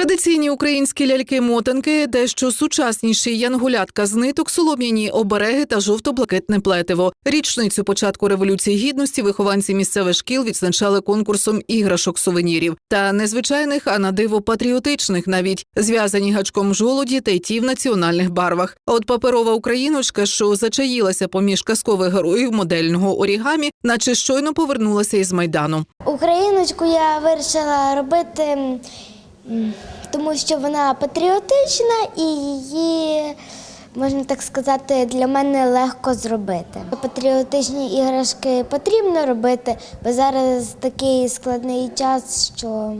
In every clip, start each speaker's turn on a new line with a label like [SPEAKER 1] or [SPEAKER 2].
[SPEAKER 1] Традиційні українські ляльки-мотанки, дещо сучасніші янгулятка з ниток, солом'яні обереги та жовто-блакитне плетиво. Річницю початку революції гідності вихованці місцевих шкіл відзначали конкурсом іграшок сувенірів та незвичайних, а на диво патріотичних, навіть зв'язані гачком жолоді та й ті в національних барвах. А от паперова україночка, що зачаїлася поміж казкових героїв модельного орігамі, наче щойно повернулася із майдану.
[SPEAKER 2] Україночку я вирішила робити, тому що вона патріотична і її, можна так сказати, для мене легко зробити. Патріотичні іграшки потрібно робити, бо зараз такий складний час, що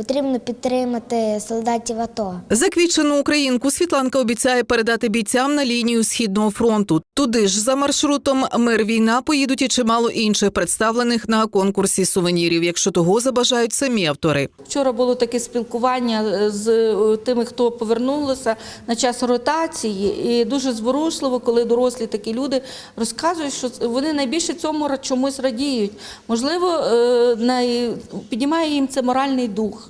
[SPEAKER 2] потрібно підтримати солдатів АТО.
[SPEAKER 1] Заквічену українку Світланка обіцяє передати бійцям на лінію східного фронту. Туди ж за маршрутом мир війна поїдуть і чимало інших представлених на конкурсі сувенірів, якщо того забажають самі автори.
[SPEAKER 3] Вчора було таке спілкування е, з е, тими, хто повернулися на час ротації, і дуже зворушливо, коли дорослі такі люди розказують, що вони найбільше цьому чомусь радіють. Можливо, е, піднімає їм це моральний дух.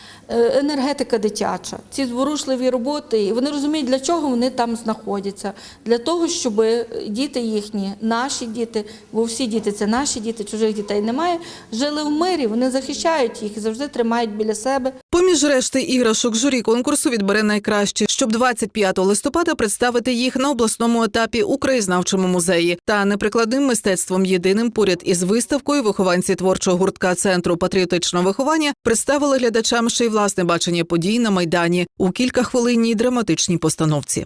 [SPEAKER 3] Енергетика дитяча, ці зворушливі роботи, і вони розуміють, для чого вони там знаходяться. Для того, щоб діти їхні, наші діти, бо всі діти це наші діти, чужих дітей немає, жили в мирі, вони захищають їх і завжди тримають біля себе.
[SPEAKER 1] Поміж решти іграшок журі конкурсу відбере найкраще, щоб 25 листопада представити їх на обласному етапі у краєзнавчому музеї. Та неприкладним мистецтвом єдиним поряд із виставкою вихованці творчого гуртка центру патріотичного виховання представили глядачам ще й власне бачення подій на майдані у кілька хвилинній драматичній постановці.